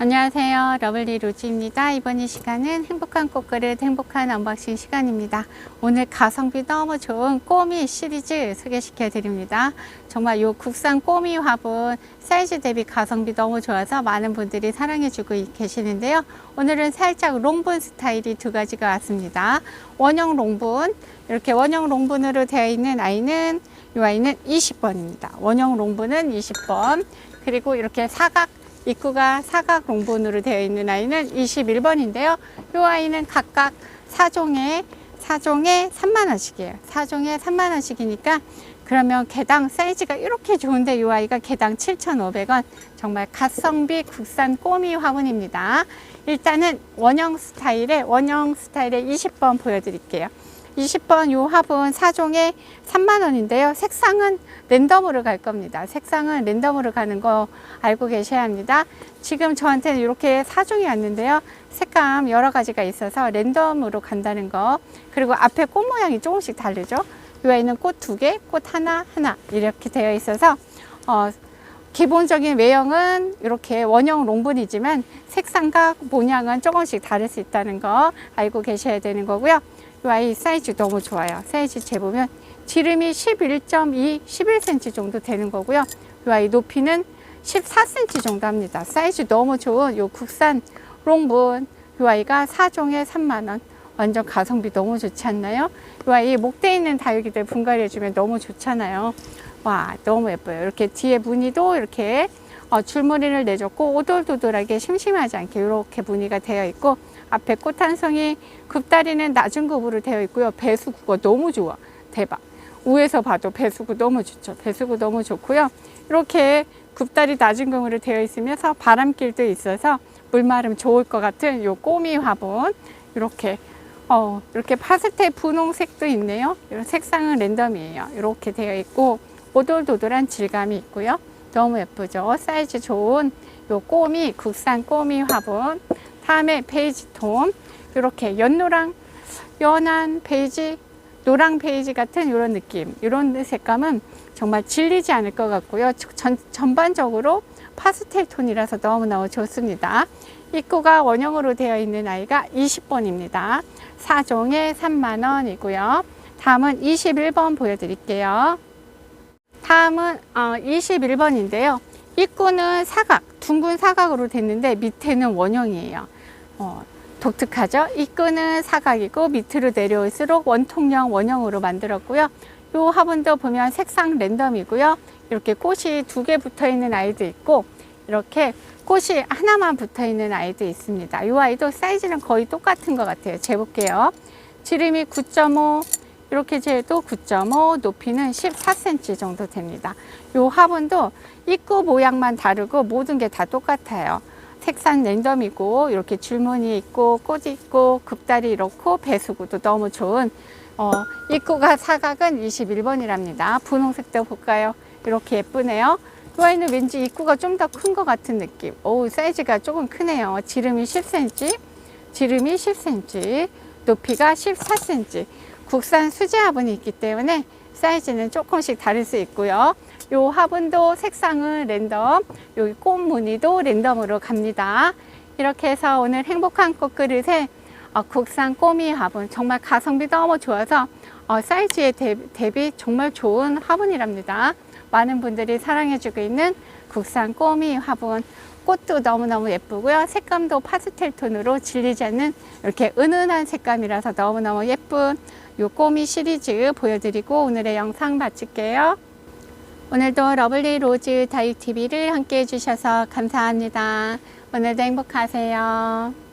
안녕하세요. 러블리 로지입니다. 이번 이 시간은 행복한 꽃그릇 행복한 언박싱 시간입니다. 오늘 가성비 너무 좋은 꼬미 시리즈 소개시켜 드립니다. 정말 요 국산 꼬미 화분 사이즈 대비 가성비 너무 좋아서 많은 분들이 사랑해 주고 계시는데요. 오늘은 살짝 롱분 스타일이 두 가지가 왔습니다. 원형 롱분 이렇게 원형 롱분으로 되어 있는 아이는 이 아이는 20번입니다. 원형 롱분은 20번 그리고 이렇게 사각 입구가 사각 롱본으로 되어 있는 아이는 21번인데요. 이 아이는 각각 4종에 4종에 3만 원씩이에요. 4종에 3만 원씩이니까 그러면 개당 사이즈가 이렇게 좋은데 이 아이가 개당 7,500원. 정말 가성비 국산 꼬미 화분입니다. 일단은 원형 스타일의 원형 스타일의 20번 보여드릴게요. 20번 요 화분 4종에 3만 원인데요. 색상은 랜덤으로 갈 겁니다. 색상은 랜덤으로 가는 거 알고 계셔야 합니다. 지금 저한테는 이렇게 4종이 왔는데요. 색감 여러 가지가 있어서 랜덤으로 간다는 거. 그리고 앞에 꽃 모양이 조금씩 다르죠. 요 아이는 꽃 두 개, 꽃 하나, 하나 이렇게 되어 있어서 어, 기본적인 외형은 이렇게 원형 롱분이지만 색상과 모양은 조금씩 다를 수 있다는 거 알고 계셔야 되는 거고요. 이 아이 사이즈 너무 좋아요. 사이즈 재보면 지름이 11.2, 11cm 정도 되는 거고요. 이 아이 높이는 14cm 정도 합니다. 사이즈 너무 좋은 요 국산 롱분 이 아이가 4종에 3만원 완전 가성비 너무 좋지 않나요? 이 아이 목대 있는 다육이들 분갈이 해주면 너무 좋잖아요. 와 너무 예뻐요. 이렇게 뒤에 무늬도 이렇게 어, 줄무늬를 내줬고 오돌도돌하게 심심하지 않게 이렇게 무늬가 되어 있고 앞에 꽃 한 송이 굽다리는 낮은 굽으로 되어 있고요. 배수구가 너무 좋아. 대박. 위에서 봐도 배수구 너무 좋죠. 배수구 너무 좋고요. 이렇게 굽다리 낮은 금으로 되어 있으면서 바람길도 있어서 물마름 좋을 것 같은 요 꼬미 화분 이렇게 어, 이렇게 파스텔 분홍색도 있네요. 이런 색상은 랜덤이에요. 이렇게 되어 있고 오돌도돌한 질감이 있고요. 너무 예쁘죠. 사이즈 좋은 요 꼬미 국산 꼬미 화분. 다음에 베이지 톤 이렇게 연노랑 연한 베이지 노랑 베이지 같은 이런 느낌 이런 색감은 정말 질리지 않을 것 같고요 전, 전반적으로 파스텔 톤이라서 너무너무 좋습니다 입구가 원형으로 되어 있는 아이가 20번입니다 4종에 3만원이고요 다음은 21번 보여드릴게요 다음은 어, 21번인데요 입구는 사각 둥근 사각으로 됐는데 밑에는 원형이에요 어, 독특하죠? 입구는 사각이고 밑으로 내려올수록 원통형 원형으로 만들었고요. 이 화분도 보면 색상 랜덤이고요. 이렇게 꽃이 두 개 붙어 있는 아이도 있고 이렇게 꽃이 하나만 붙어 있는 아이도 있습니다. 이 아이도 사이즈는 거의 똑같은 것 같아요. 재볼게요. 지름이 9.5 이렇게 재도 9.5 높이는 14cm 정도 됩니다. 이 화분도 입구 모양만 다르고 모든 게 다 똑같아요. 색상 랜덤이고 이렇게 줄무늬 있고 꽃이 있고 급다리 이렇고 배수구도 너무 좋은 어, 입구가 사각은 21번이랍니다. 분홍색도 볼까요? 이렇게 예쁘네요. 이 아이는 왠지 입구가 좀 더 큰 것 같은 느낌. 오 사이즈가 조금 크네요. 지름이 10cm, 지름이 10cm, 높이가 14cm. 국산 수제 화분이 있기 때문에 사이즈는 조금씩 다를 수 있고요. 요 화분도 색상은 랜덤, 여기 꽃 무늬도 랜덤으로 갑니다. 이렇게 해서 오늘 행복한 꽃그릇에 어, 국산 꼬미 화분 정말 가성비 너무 좋아서 어, 사이즈에 대비, 대비 정말 좋은 화분이랍니다. 많은 분들이 사랑해주고 있는 국산 꼬미 화분 꽃도 너무너무 예쁘고요. 색감도 파스텔 톤으로 질리지 않는 이렇게 은은한 색감이라서 너무너무 예쁜 요 꼬미 시리즈 보여드리고 오늘의 영상 마칠게요. 오늘도 러블리 로즈 다육TV를 함께 해주셔서 감사합니다. 오늘도 행복하세요.